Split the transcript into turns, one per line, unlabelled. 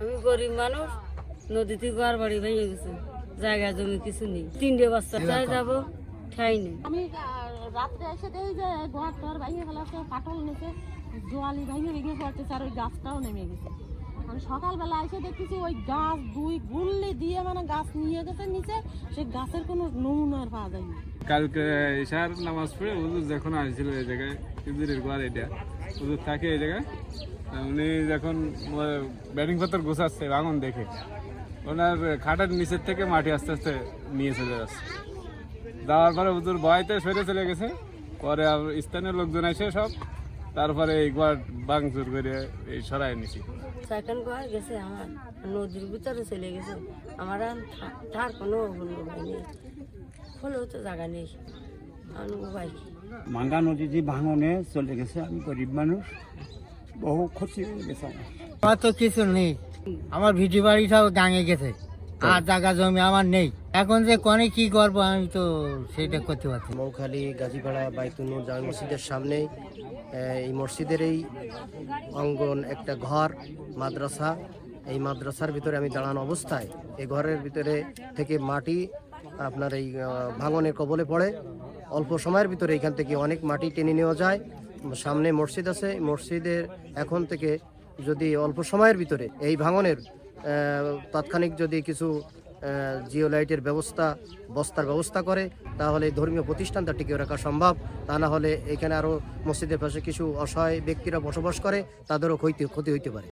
আমি গরিব মানুষ নদীতে ঘর বাড়ি ভেঙে গেছে জায়গা জমি কিছু নেই। তিনটে বাচ্চা চাই যাব ঠাই নেই।
আমি রাত্রে এসে দেখি যে ঘর টর ভেঙে ফেলাছে কাটল নিচে জোয়ালি ভেঙে ভেঙে পড়তেছে আর ওই গাছটাও নেমে গেছে। আমি সকালবেলা এসে দেখতেছি ওই গাছ দুই গুল্লি দিয়ে মানে গাছ নিয়ে গেছে নিচে সেই গাছের কোনো নমুনা আর পাওয়া যায়নি
কালকে ইশার নামাজ পড়ে হুজুর যখন আসছিল এই জায়গায় হুজুরের ঘর এটা হুজুর থাকে এই জায়গায়? উনি যখন ব্যাটিং পত্র গোছাচ্ছে ভাঙন দেখে ওনার খাটের নিচের থেকে মাটি আস্তে আস্তে নিয়ে চলে যাচ্ছে। যাওয়ার পরে হুজুর ভয়তে সরে চলে গেছে। পরে আবার স্থানীয় লোকজন এসে সব তারপরে এই ঘর ভাঙচুর করে এই সরাই নিছি।
সেকেন্ড গেছে আমার নদীর ভিতরে চলে গেছে। আমার আর থা- কোনো উপায় নেই হলেও তো জায়গা নেই। উপায়
মাঙ্গা নদীতে ভাঙনে চলে গেছে আমি গরিব মানুষ। বহু ক্ষতি হয়ে গেছে আমার।
তো কিছু নেই। আমার ভিটি বাড়িটাও গাঙে গেছে। আর জায়গা জমি আমার নেই। এখন যে কনে কি করব আমি তো সেটা করতে পারছি।
মৌখালী গাজীপাড়া বাইতুনুর জামে মসজিদের সামনে এই মসজিদের এই অঙ্গন একটা ঘর মাদ্রাসা। এই মাদ্রাসার ভিতরে আমি দাঁড়ানো অবস্থায় এই ঘরের ভিতরে থেকে মাটি আপনার এই ভাঙনের কবলে পড়ে। অল্প সময়ের ভিতরে এখান থেকে অনেক মাটি টেনে নেওয়া যায়। সামনে মসজিদ আছে মসজিদের এখন থেকে যদি অল্প সময়ের ভিতরে এই ভাঙনের তাৎক্ষণিক যদি কিছু জিও লাইটের ব্যবস্থা, বস্তার ব্যবস্থা করে, তাহলে ধর্মীয় প্রতিষ্ঠানটা টিকিয়ে রাখা সম্ভব। তা না হলে এখানে আরও মসজিদের পাশে কিছু অসহায় ব্যক্তিরা বসবাস করে, তাদেরও ক্ষতি ক্ষতি হইতে পারে।